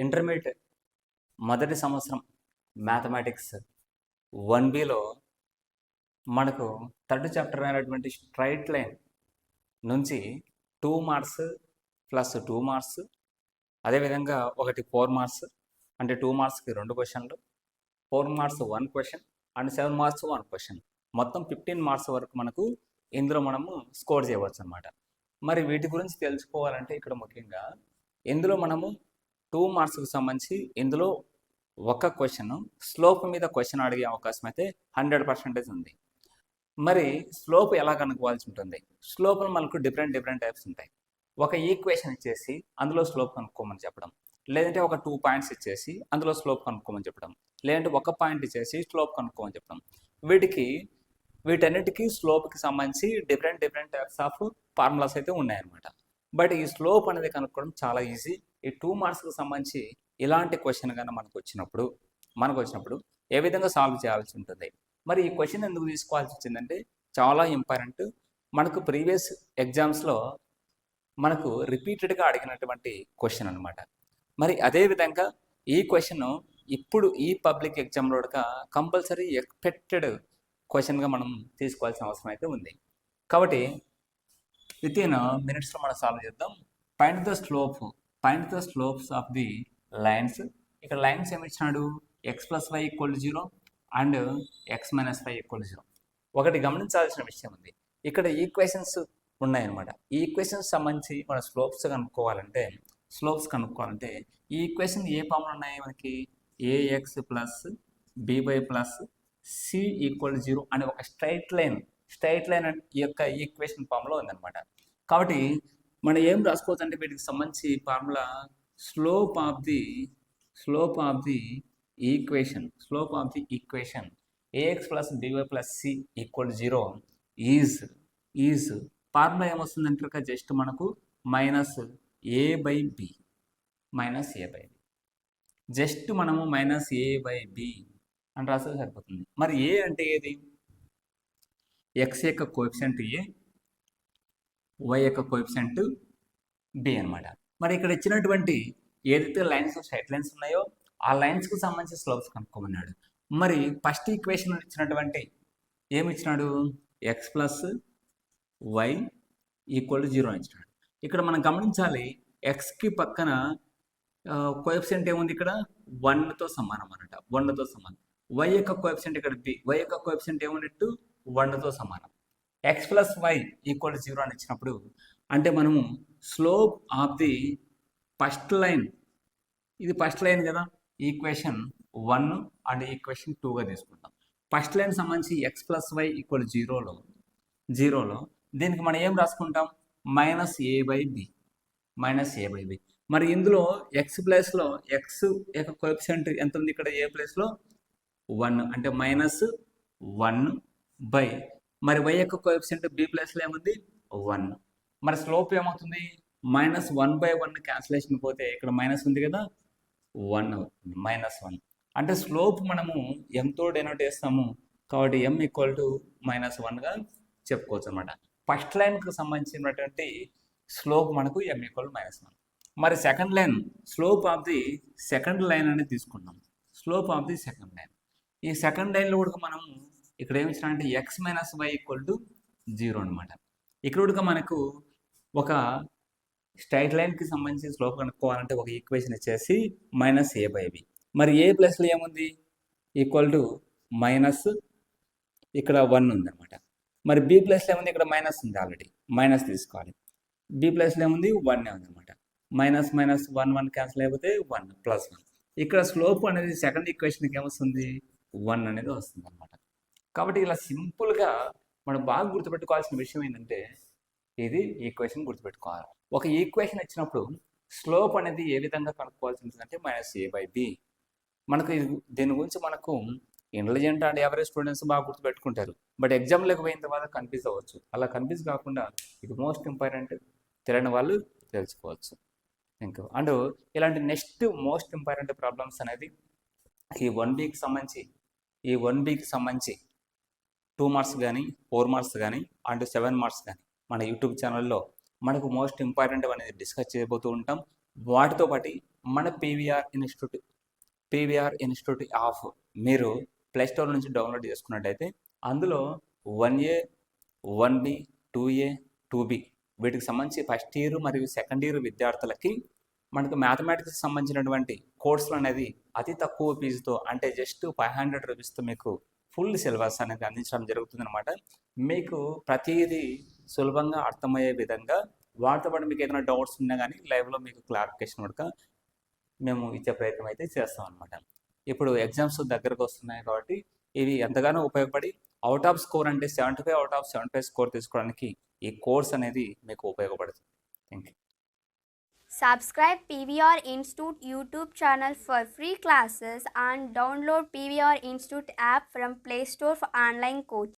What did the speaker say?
Intermediate మొదటి సంవత్సరం mathematics one బిలో మనకు థర్డ్ చాప్టర్ అయినటువంటి స్ట్రైట్ లైన్ నుంచి two marks plus two marks అదేవిధంగా ఒకటి ఫోర్ మార్క్స్ అంటే టూ మార్క్స్కి రెండు క్వశ్చన్లు four marks one question and seven marks one question మొత్తం ఫిఫ్టీన్ మార్క్స్ వరకు మనకు ఇందులో మనము స్కోర్ చేయవచ్చు అనమాట మరి వీటి గురించి తెలుసుకోవాలంటే ఇక్కడ ముఖ్యంగా ఇందులో మనము టూ మార్క్స్కి సంబంధించి ఇందులో ఒక క్వశ్చన్ స్లోప్ మీద క్వశ్చన్ అడిగే అవకాశం అయితే హండ్రెడ్ పర్సెంటేజ్ ఉంది. మరి స్లోప్ ఎలా కనుక్కోవాల్సి ఉంటుంది? స్లోప్లు మనకు డిఫరెంట్ డిఫరెంట్ టైప్స్ ఉంటాయి. ఒక ఈక్వేషన్ ఇచ్చేసి అందులో స్లోప్ కనుక్కోమని చెప్పడం. లేదంటే ఒక టూ పాయింట్స్ ఇచ్చేసి అందులో స్లోప్ కనుక్కోమని చెప్పడం. లేదంటే ఒక పాయింట్ ఇచ్చేసి స్లోప్ కనుక్కోమని చెప్పడం. వీటికి వీటన్నిటికీ స్లోప్కి సంబంధించి different different types of formulas అయితే ఉన్నాయన్నమాట. బట్ ఈ స్లోప్ అనేది కనుక్కోవడం చాలా ఈజీ. ఈ టూ మార్క్స్కి సంబంధించి ఇలాంటి క్వశ్చన్ కానీ మనకు వచ్చినప్పుడు మనకు వచ్చినప్పుడు ఏ విధంగా సాల్వ్ చేయాల్సి ఉంటుంది? మరి ఈ క్వశ్చన్ ఎందుకు తీసుకోవాల్సి వచ్చిందంటే చాలా ఇంపార్టెంట్. మనకు ప్రీవియస్ ఎగ్జామ్స్లో మనకు రిపీటెడ్గా అడిగినటువంటి క్వశ్చన్ అనమాట మరి అదే విధంగా ఈ క్వశ్చన్ ఇప్పుడు ఈ పబ్లిక్ ఎగ్జామ్లో కంపల్సరీ ఎక్స్పెక్టెడ్ క్వశ్చన్గా మనం తీసుకోవాల్సిన అవసరం అయితే ఉంది. కాబట్టి విత్ ఇన్ మినిట్స్లో మనం సాల్వ్ చేద్దాం. Find the slope find the slopes of the lines ఇక్కడ లైన్స్ ఏమి ఇచ్చినాడు X plus Y equal zero and X minus Y equal zero ఒకటి గమనించాల్సిన విషయం ఉంది. ఇక్కడ ఈక్వేషన్స్ ఉన్నాయన్నమాట. ఈ ఈక్వేషన్స్ సంబంధించి మన స్లోప్స్ కనుక్కోవాలంటే స్లోప్స్ కనుక్కోవాలంటే ఈ ఈక్వేషన్ ఏ ఫామ్లో ఉన్నాయి మనకి? A X plus B Y plus C equal zero అనే ఒక స్ట్రైట్ లైన్ స్ట్రైట్ లైన్ యొక్క ఈక్వేషన్ ఫామ్లో ఉందన్నమాట. కాబట్టి మనం ఏం రాసుకోవచ్చు అంటే వీటికి సంబంధించి formula slope of the slope of the equation slope of the equation. A X plus B Y plus C equal zero is is. Formula ఏమొస్తుందంటే జస్ట్ మనకు minus A by B minus A by B just మనము minus A by B అని రాస్తే సరిపోతుంది. మరి A అంటే ఏది? X యొక్క కోఎఫిషియంట్ ఏ? వై యొక్క కోఎఫిషియంట్ బి అనమాట మరి ఇక్కడ ఇచ్చినటువంటి ఏదైతే లైన్స్ స్ట్రైట్ లైన్స్ ఉన్నాయో ఆ లైన్స్కి సంబంధించి స్లోప్స్ కనుక్కోమన్నాడు. మరి ఫస్ట్ ఈక్వేషన్ ఇచ్చినటువంటి ఏమి ఇచ్చినాడు? X plus Y equal to zero ఇచ్చినాడు. ఇక్కడ మనం గమనించాలి ఎక్స్కి పక్కన కోఎఫిషియంట్ ఏముంది ఇక్కడ? వన్తో సమానం అనమాట వన్తో సమానం. వై యొక్క కోఎఫిషియంట్ ఇక్కడ బి వై యొక్క కోఎఫిషియంట్ ఏమున్నట్టు వన్తో సమానం. X plus Y equal zero అని ఇచ్చినప్పుడు అంటే మనము slope of the first line ఇది ఫస్ట్ లైన్ కదా? ఈక్వేషన్ వన్ అండ్ ఈక్వేషన్ టూగా తీసుకుంటాం. ఫస్ట్ లైన్ సంబంధించి ఎక్స్ ప్లస్ వై ఈక్వల్ జీరోలో జీరోలో దీనికి మనం ఏం రాసుకుంటాం? Minus A by B minus A by B మరి ఇందులో ఎక్స్ ప్లేస్లో ఎక్స్ యొక్క కోఎఫిషియంట్ ఎంత ఉంది ఇక్కడ? ఏ ప్లేస్లో వన్ అంటే మైనస్ వన్ బై. మరి వై యొక్క కోఎఫిషియంట్ బి ప్లస్లో ఏముంది? వన్ మరి స్లోప్ ఏమవుతుంది? Minus one by one cancellation పోతే ఇక్కడ మైనస్ ఉంది కదా? వన్ అవుతుంది. మైనస్ వన్ అంటే స్లోప్ మనము ఎంతో డెనోట్ చేస్తాము. కాబట్టి ఎం ఈక్వల్ టు మైనస్ వన్గా చెప్పుకోవచ్చు అనమాట ఫస్ట్ లైన్కి సంబంధించినటువంటి స్లోప్ మనకు ఎం ఈక్వల్ మైనస్ వన్ మరి second line slope of the second line అనేది తీసుకున్నాం slope of the second line ఈ సెకండ్ లైన్లో కూడా మనం ఇక్కడ ఏమి ఇచ్చిన అంటే X minus Y equal to zero అనమాట ఇక్కడ మనకు ఒక స్ట్రైట్ లైన్కి సంబంధించి స్లోప్ కనుక్కోవాలంటే ఒక ఈక్వేషన్ ఇచ్చేసి మైనస్ ఏ బై బి మరి ఏ ప్లస్లో ఏముంది? ఈక్వల్ టు మైనస్ ఇక్కడ వన్ ఉంది మరి బి ప్లస్లో ఏముంది? ఇక్కడ మైనస్ ఉంది ఆల్రెడీ మైనస్ తీసుకోవాలి. బి ప్లస్లో ఏముంది? వన్ ఉంది minus minus one one cancel అయిపోతే వన్ ప్లస్ వన్ ఇక్కడ స్లోప్ అనేది సెకండ్ ఈక్వేషన్కి ఏమొస్తుంది? వన్ అనేది వస్తుంది అనమాట కాబట్టి ఇలా సింపుల్గా మనం బాగా గుర్తుపెట్టుకోవాల్సిన విషయం ఏంటంటే ఇది ఈక్వేషన్ గుర్తుపెట్టుకోవాలి. ఒక ఈక్వేషన్ ఇచ్చినప్పుడు స్లోప్ అనేది ఏ విధంగా కనుక్కోవాల్సి ఉంటుందంటే మైనస్ ఏ బై బి. మనకు ఇది- దీని గురించి మనకు ఇంటెలిజెంట్ అండ్ ఎవరేజ్ స్టూడెంట్స్ బాగా గుర్తుపెట్టుకుంటారు. బట్ ఎగ్జామ్లోకి పోయిన తర్వాత కన్ఫ్యూజ్ అవ్వచ్చు. అలా కన్ఫ్యూజ్ కాకుండా ఇది మోస్ట్ ఇంపార్టెంట్ తెలియని వాళ్ళు తెలుసుకోవచ్చు. ఇంకా అండ్ ఇలాంటి నెక్స్ట్ మోస్ట్ ఇంపార్టెంట్ ప్రాబ్లమ్స్ అనేది ఈ వన్ వీక్ సంబంధించి ఈ వన్ వీక్ సంబంధించి టూ మార్క్స్ కానీ ఫోర్ మార్క్స్ కానీ అండ్ సెవెన్ మార్క్స్ కానీ మన యూట్యూబ్ ఛానల్లో మనకు మోస్ట్ ఇంపార్టెంట్ అనేది డిస్కస్ చేయబోతూ ఉంటాం. వాటితో పాటు మన PVR institute PVR institute of మీరు ప్లే స్టోర్ నుంచి డౌన్లోడ్ చేసుకున్నట్టయితే అందులో one A one B two A two B వీటికి సంబంధించి ఫస్ట్ ఇయర్ మరియు సెకండ్ ఇయర్ విద్యార్థులకి మనకు మ్యాథమెటిక్స్ సంబంధించినటువంటి కోర్సులు అనేది అతి తక్కువ ఫీజుతో అంటే జస్ట్ ఫైవ్ హండ్రెడ్ రూపీస్తో మీకు ఫుల్ సిలబస్ అనేది అందించడం జరుగుతుందనమాట మీకు ప్రతిదీ సులభంగా అర్థమయ్యే విధంగా వాటితో పాటు మీకు ఏదైనా డౌట్స్ ఉన్నా కానీ లైవ్లో మీకు క్లారిఫికేషన్ కనుక మేము ఇచ్చే ప్రయత్నం అయితే చేస్తాం అనమాట ఇప్పుడు ఎగ్జామ్స్ దగ్గరకు వస్తున్నాయి కాబట్టి ఇవి ఎంతగానో ఉపయోగపడి అవుట్ ఆఫ్ స్కోర్ అంటే seventy five out of seventy five score తీసుకోవడానికి ఈ కోర్స్ అనేది మీకు ఉపయోగపడుతుంది. Thank you Subscribe PVR Institute YouTube channel for free classes and download PVR Institute app from Play Store for online coaching.